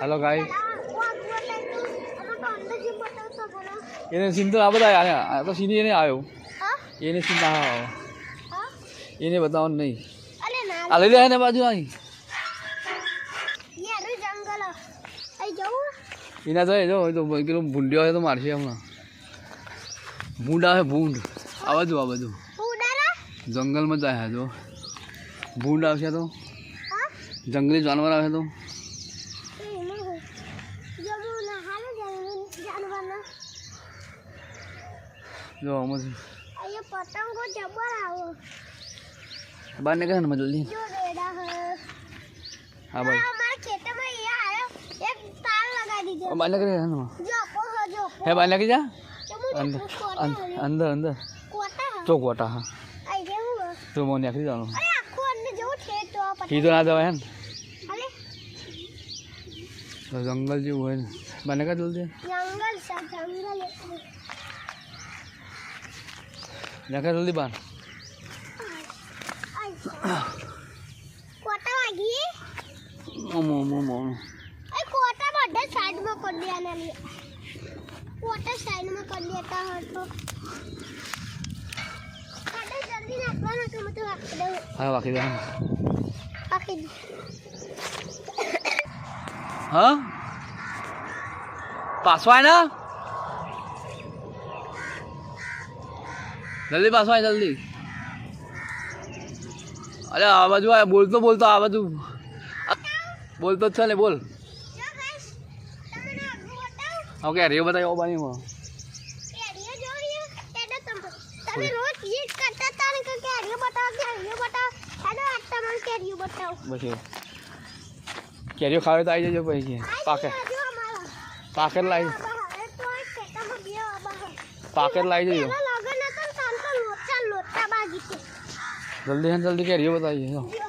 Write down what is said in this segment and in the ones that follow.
Hello ગાઈ એને scene તો આ બધા આ તો સીન એને આવ્યો એને સીન ના આવ્યો એને બતાવવાનું નહીં. આ લઈ લે ને બાજુ અહીં એના તો એ જો તો પેલો ભૂંડ્યો હોય તો મારશે હમણાં. ભૂંડ આવે ભૂંડ. આ બાજુ આ બધું જંગલમાં જાય જો. ભૂંડ આવશે તો. જંગલી જાનવર આવે તો? જો છે. પતંગો જબર આવો બહાર નીકળે ને જલ્દી હ ભાઈ. એ બહાર નીકળે ને જો પોહો જો હે બહાર નીકળી જા. અંદર અંદર. અંદર કોટા હ. તો મને નીકળી જવાનું. તો ના જવાય ને તો જંગલ જેવું હોય ને. નીકળ જલ્દી? દેખા જલ્દી બાર કોટા વાગી? ઓમો ઓમો ઓમો એ કોટા બધા સાઈડમાં કરી દેવાના લે. કોટા સાઈડમાં કરી દેતા હતો હું વાકી દે. બાકી હા? પાછો આય ને? જલ્દી પાછો આય જલ્દી. અરે આ બાજુ આ બોલતો બોલતો આ બાજુ. બોલતો જ છે ને બોલ. ઓકે રેવ બાની બતાવો બતાવો હેડો આજ તમને કેરીઓ ખાવે તો આવી જજો પછી. પાકે પાકેટ લાવી પાકેટ લાવી જજો. જલ્દી હે જલ્દી કેરીઓ બતાવી જો જો.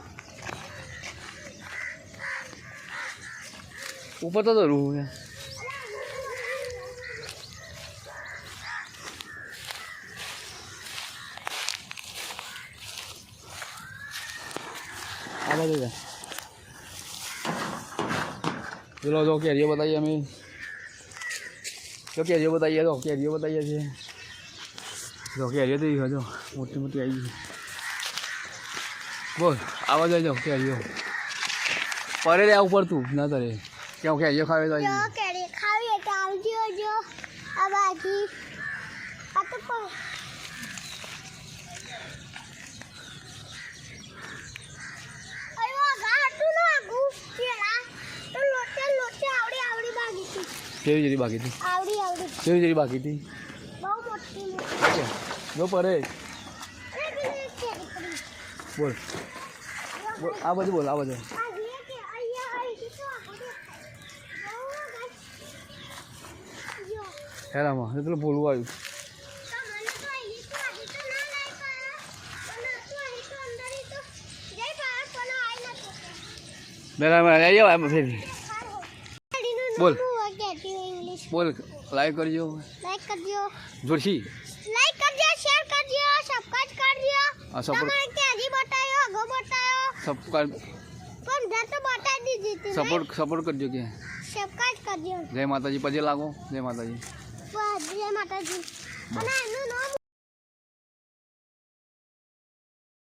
ઉપર તો જરૂર છે આ બાજુ છે પેલો જો કેરીઓ બતાવીએ અમે. જો કેરીઓ બતાવીએ તો કેરીઓ બતાવીએ છીએ. જો કેરીઓ તો જો મોટી મોટી આવી ગઈ. બોલ આવા જાય જાઓ કેરીઓ. પરે રે ઉપર તું ના તરે. કેવું કેરીઓ ખાવે તો આવી જો ગઈ. કેરી ખાવી એટલે આવજો જો. આ બાજી. આ તો પણ અયો ગાટુ ના ગુ કેળા તો લોચે લોચે આવડી આવડી બાજી છે કેવી જરી બાકી હતી? આવડી આવડી. કેવી જરી બાકી હતી? બહુ મોટી જો પરે. અરે પેલી એક કેરી પડી બોલ. આ બાજુ બોલ આ બાજુ. આવી હેરામાં એટલે બોલવું આવ્યું. બરાબર આવી ફેરી બોલ. બોલ લાઈક કરજો. લાઈક કરજો. જોરથી લાઈક કરજો શેર કરજો સબસ્ક્રાઇબ કરજો. આ સપોર્ટ તમારે ત્યાંથી બતાયો અગો બતાયો? સબસ્ક્રાઇબ પણ જા તો બતાવી દીધી સપોર્ટ સપોર્ટ કરજો કે. સબસ્ક્રાઇબ કરજો. જય માતાજી પજે લાગો. જય માતાજી. જય માતાજી. અને એનું નામ